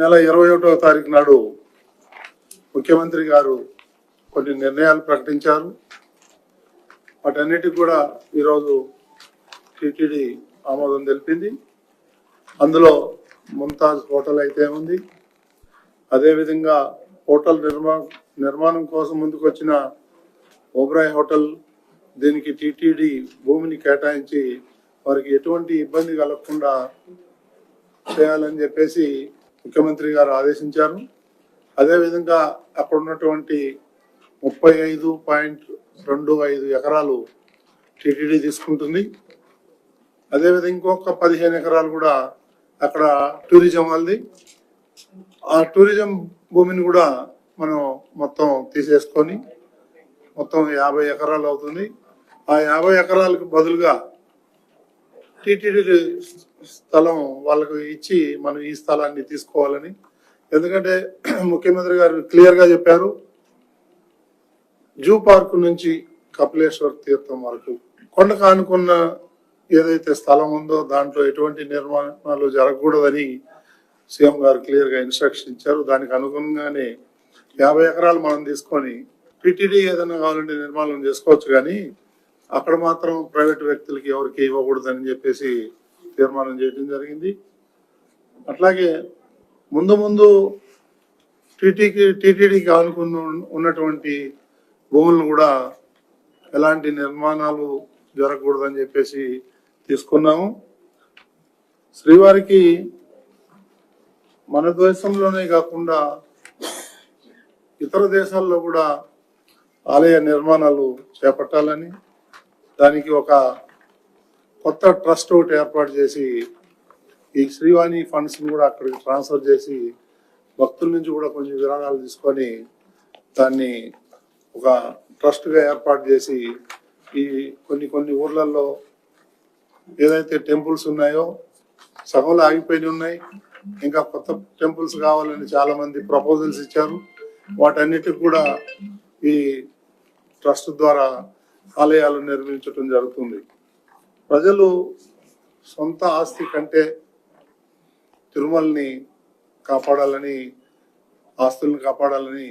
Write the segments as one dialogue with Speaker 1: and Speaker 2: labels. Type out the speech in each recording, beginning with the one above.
Speaker 1: నెల ఇరవై ఒకటో తారీఖు నాడు ముఖ్యమంత్రి గారు కొన్ని నిర్ణయాలు ప్రకటించారు. వాటన్నిటికి కూడా ఈరోజు టీటీడీ ఆమోదం తెలిపింది. అందులో ముంతాజ్ హోటల్ అయితే ఉంది. అదేవిధంగా హోటల్ నిర్మా నిర్మాణం కోసం ముందుకొచ్చిన ఓబ్రాయ్ హోటల్ దీనికి టీటీడీ భూమిని కేటాయించి వారికి ఎటువంటి ఇబ్బంది కలగకుండా చేయాలని చెప్పేసి ముఖ్యమంత్రి గారు ఆదేశించారు. అదేవిధంగా అక్కడ ఉన్నటువంటి ముప్పై ఐదు పాయింట్ రెండు ఐదు ఎకరాలు టిటిడి తీసుకుంటుంది. అదేవిధంగా ఇంకొక పదిహేను ఎకరాలు కూడా అక్కడ టూరిజం వాళ్ళది. ఆ టూరిజం భూమిని కూడా మనం మొత్తం తీసేసుకొని మొత్తం యాభై ఎకరాలు అవుతుంది. ఆ యాభై ఎకరాలకు బదులుగా టీటీడీ స్థలం వాళ్ళకు ఇచ్చి మనం ఈ స్థలాన్ని తీసుకోవాలని. ఎందుకంటే ముఖ్యమంత్రి గారు క్లియర్గా చెప్పారు జూ పార్క్ నుంచి కపిలేశ్వర్ తీర్థం వరకు కొండకు ఆనుకున్న ఏదైతే స్థలం ఉందో దాంట్లో ఎటువంటి నిర్మాణాలు జరగకూడదని సీఎం గారు క్లియర్గా ఇన్స్ట్రక్షన్ ఇచ్చారు. దానికి అనుగుణంగానే యాభై ఎకరాలు మనం తీసుకొని టిటిడి ఏదైనా కావాలంటే నిర్మాణం చేసుకోవచ్చు కానీ అక్కడ మాత్రం ప్రైవేట్ వ్యక్తులకి ఎవరికి ఇవ్వకూడదని చెప్పేసి తీర్మానం చేయడం జరిగింది. అట్లాగే ముందు ముందు టీటీకి టీటీడీకి ఆనుకున్న ఉన్నటువంటి భూములను కూడా ఎలాంటి నిర్మాణాలు జరగకూడదని చెప్పేసి తీసుకున్నాము. శ్రీవారికి మన దేశంలోనే కాకుండా ఇతర దేశాల్లో కూడా ఆలయ నిర్మాణాలు చేపట్టాలని దానికి ఒక కొత్త ట్రస్ట్ ఒకటి ఏర్పాటు చేసి ఈ శ్రీవాణి ఫండ్స్ని కూడా అక్కడికి ట్రాన్స్ఫర్ చేసి భక్తుల నుంచి కూడా కొంచెం విరాళాలు తీసుకొని దాన్ని ఒక ట్రస్ట్గా ఏర్పాటు చేసి ఈ కొన్ని కొన్ని ఊర్లలో ఏదైతే టెంపుల్స్ ఉన్నాయో సగంలో ఆగిపోయి ఉన్నాయి. ఇంకా కొత్త టెంపుల్స్ కావాలని చాలామంది ప్రపోజల్స్ ఇచ్చారు. వాటన్నిటికి కూడా ఈ ట్రస్ట్ ద్వారా ఆలయాలు నిర్మించటం జరుగుతుంది. ప్రజలు సొంత ఆస్తి కంటే తిరుమలని కాపాడాలని ఆస్తులను కాపాడాలని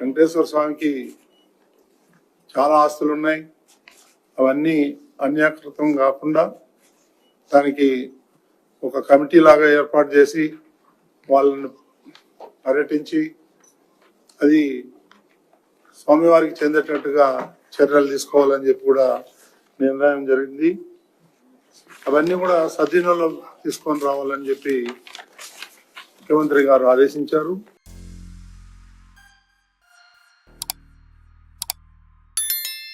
Speaker 1: వెంకటేశ్వర స్వామికి చాలా ఆస్తులు ఉన్నాయి అవన్నీ అన్యాకృతం కాకుండా దానికి ఒక కమిటీ లాగా ఏర్పాటు చేసి వాళ్ళని పర్యటించి అది స్వామివారికి చెందేటట్టుగా చర్యలు తీసుకోవాలని చెప్పి కూడా నిర్ణయం జరిగింది. అవన్నీ కూడా సద్వినియోగం తీసుకొని రావాలని చెప్పి ముఖ్యమంత్రి గారు ఆదేశించారు.